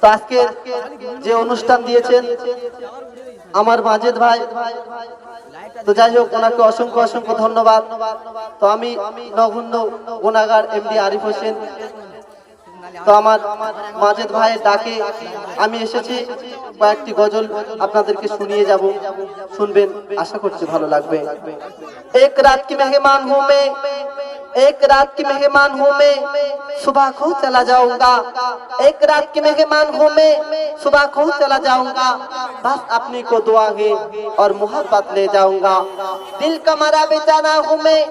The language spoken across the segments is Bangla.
তো আজকে যে অনুষ্ঠান দিয়েছেন আমার মাজেদ ভাই, তো যাই হোক, ওনাকে অসংখ্য অসংখ্য ধন্যবাদ। তো আমি নগণ্য গুণাগার এমডি আরিফ হোসেন তো আমার মাজেদ ভাইয়ের ডাকে আমি এসেছি কয়েকটি গজল আপনাদেরকে শুনিয়ে যাব শুনবেন আশা করছি ভালো লাগবে এক রাত কি মেহমান হूं मैं एक रात की मेहमान हूँ मैं सुबह को चला जाऊंगा एक रात की मेहमान हूँ मैं सुबह को चला जाऊंगा बस अपनी को दुआ है और मोहब्बत ले जाऊंगा दिल का मरा बेचारा हूँ मैं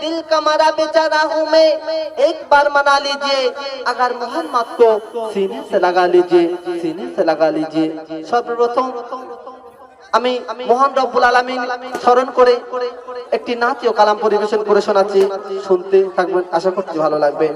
दिल का मरा बेचारा हूँ मैं एक बार मना लीजिए अगर मोहम्मद को सीने से लगा लीजिए सीने से लगा लीजिए सर्वप्रथम আমি মহান রব্বুল আলামিন স্মরণ করে একটি নাচ ও কালাম পরিবেশন করে শোনাচ্ছি শুনতে থাকবেন আশা করছি ভালো লাগবে এই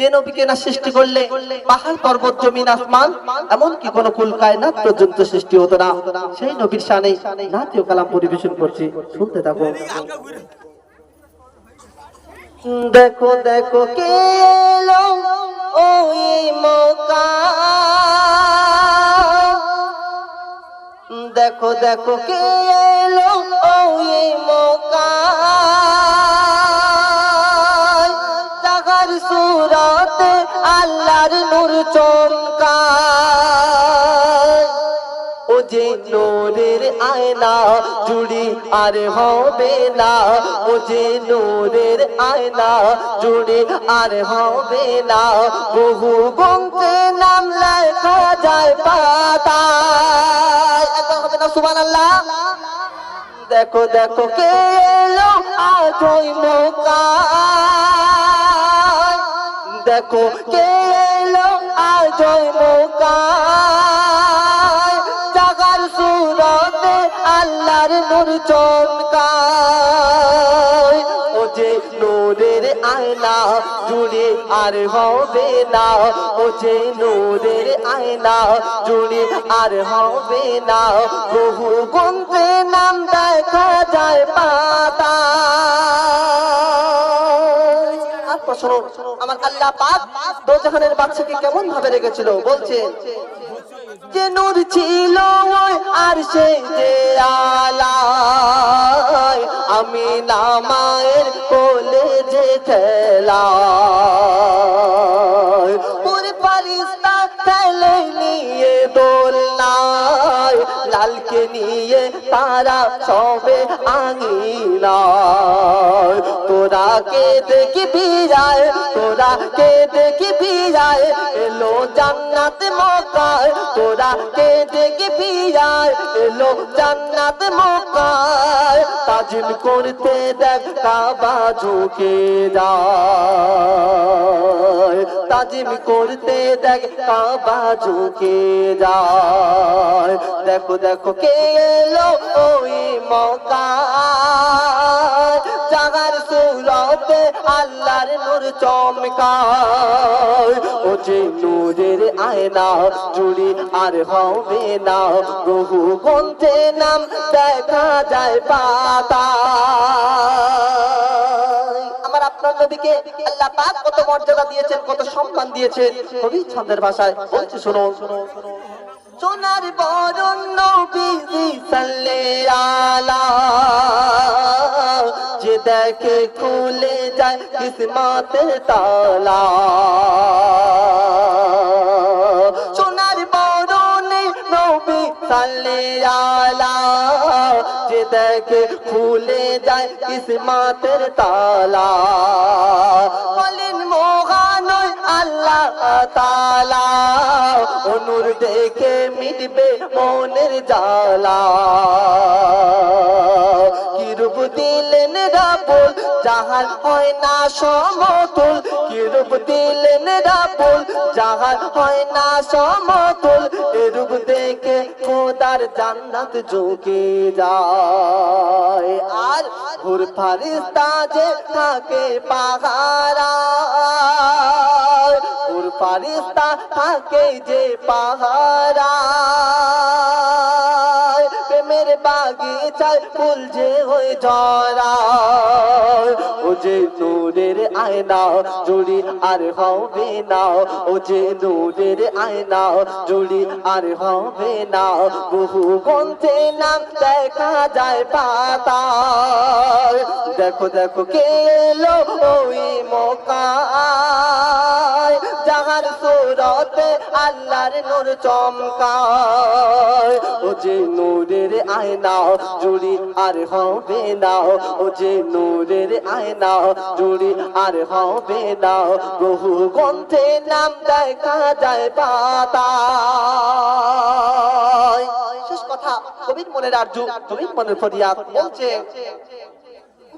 যে নবীকে না সৃষ্টি করলে পাহাড়, পর্বত, জমিন, আসমান এমন কি কোন কুল, কায়নাত পর্যন্ত সৃষ্টি হতো না। সেই নবীর শানে নাতীয় কালাম পরিবেশন করছি। শুনতে থাকো। দেখো দেখো, কে এলো ওই মৌকা দেখো দেখো, কে এলো ওই মৌকা নূর চমকায়। ও যে নোরের আয়না জুড়ি আর হবে না, ও যে নোরের আয়না জুড়ি আর হবে না, বহু গঙ্কে নাম লেখা যায় না, সুবহানাল্লাহ। দেখো দেখো কে এলো আজ দেখো কে ওই মৌকায় জাগার সুরতে আল্লাহর নূর চমকায়। ও যে নূরের আয়না জুড়ে আর হবে না, ও যে নূরের আয়না জুড়ে আর হবে না, বহু গুনতে নাম দেখা যায় পাতা আর আমার আল্লাহ পাক দো জাহানের বাচ্চাকে কেমন ভাবে রেখেছিল? বলছে, যে নূর ছিল আর সে যে আলায় আমি নামায়ের কোলে যে খেলা লালকে নিয়ে তারা সবে আঙিনায়। তোরা কে দেখবি যায় তোরা কে দেখবি যায় এলো জান্নাত মকায় তোরা কে দেখবি যায় এলো জান্নাত মকায় তাজিম করতে দেখ কাবা ঝুঁকে যায়। তাজিম করতে দেখ কাবা ঝুঁকে যায়। দেখো দেখো কে এলো ওই মকা জাগার আল্লাহর নূর চমকায়। ও যে নূরের আয়না জুড়ি আর হবে না। বহু গ্রন্থে নাম দেখা যায় পাতা আপনার নবীকে আল্লাহ কত মর্যাদা দিয়েছেন, কত সম্মান দিয়েছেন। কবি ছন্দের ভাষায় বলছি শোনো সোনার বরণ দেখে খুলে যায় কিসমতের তালা। সোনার বরণে নবী সাল্লে আলা যে দেখে খুলে যায় কিসমতের তালা। বলেন মহানয় আল্লাহ তালা, অনুর দেখে মিটবে মনের জালা কি রূপ দিলেন হয় না সমতুল কি রূপ দিলেন হয় না সমতুল এ রূপ দেখে খোদার জান্নাত ঝুঁকে যায়। আর হুর ফারিস্তা যে থাকে পাহারা হুর ফারিস্তা থাকে যে পাহারা। বাগিচায় ফুল যে হয়ে ঝরা। ও যে নূরের আয়না, জুড়ি আর হবে না। ও যে নূরের আয়না, জুড়ি আর হবে না। বহু নাম দেখা যায় পাতা দেখো দেখো কে ওই যাহার সুরতে আল্লাহর নূর চমকায় ও যে নূরের আয়না জুড়ি আর হবে না। ও যে নূরের আয়না, জুড়ি আর হবে না। বহু গন্থে নাম দেখা যায় পাতা শেষ কথা, কবির মনের আরজু, কবির মনের ফরিয়াদ বলছে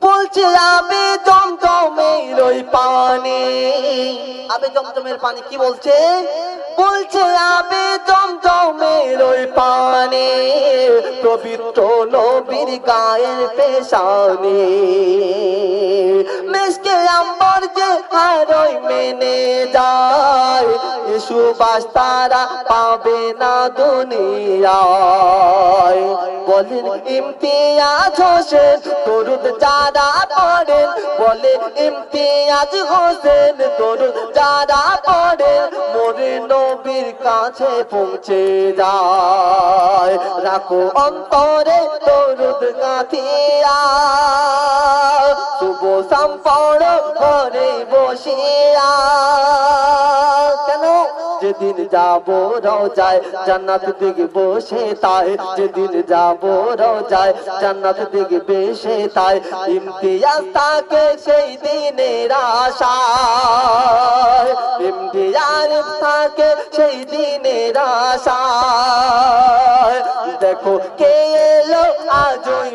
বলছে আবে জমজমের ওই পানি। আবে জমজমের পানি কি বলছে? বলছে আবে জমজমের ওই পানি। পবিত্র নবীর গায়ের পেশানি। হারই মেনে যায়। ইসু বাস তারা পাবে না দুনিয়ায়। বলেন, ইমতিয়াজ হোসেন দরুদ যারা পড়েন বলে ইমতিয়াজ হোসেন দরুদ যারা পড়েন, মোরে নবীর কাছে পৌঁছে যায়। রাখো অন্তরে দরুদ গাথিয়া শুভ সম্পর্ক ঘরে যেদিন যাব রোজায় জান্নাত দিকে বসে তাই। যেদিন যাব রোজায় জান্নাত দিকে বেশে তাই। ইমতিয়াজ তাকে সেই দিনের আশায়। ইমতিয়াজ তাকে সেই দিনের আশায়। দেখো কে এলো আজ ওই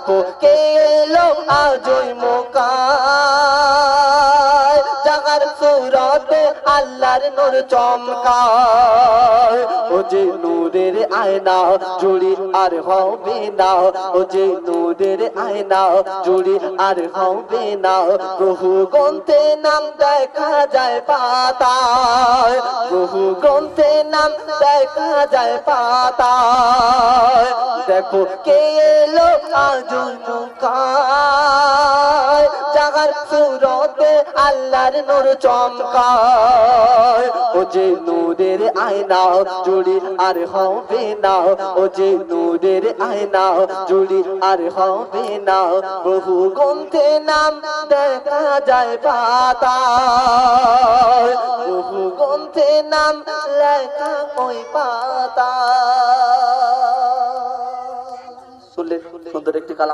দেখো কে এলো আজই ওই নূর চমকায়। ও যে নূরের আয়না, জুড়ি আর হবে না। ও যে নূরের আয়না, জুড়ি আর হবে না। বহু গ্রন্থে নাম দেখা যায় পাতায়। বহু গ্রন্থে নাম দেখা যায় পাতায়। দেখো কে এলো আজ মুখায় জাগার সুরতে আল্লাহর নূর চমকায়। ও যে নূরের আয়না জুড়ি আর হবে না, ও যে নূরের আয়না জুড়ি আর হবে না, বহু গ্রন্থে নাম দেখা যায় পাতা বহু গ্রন্থে নাম লেখা ওই পাতা সুন্দর একটি কালাম।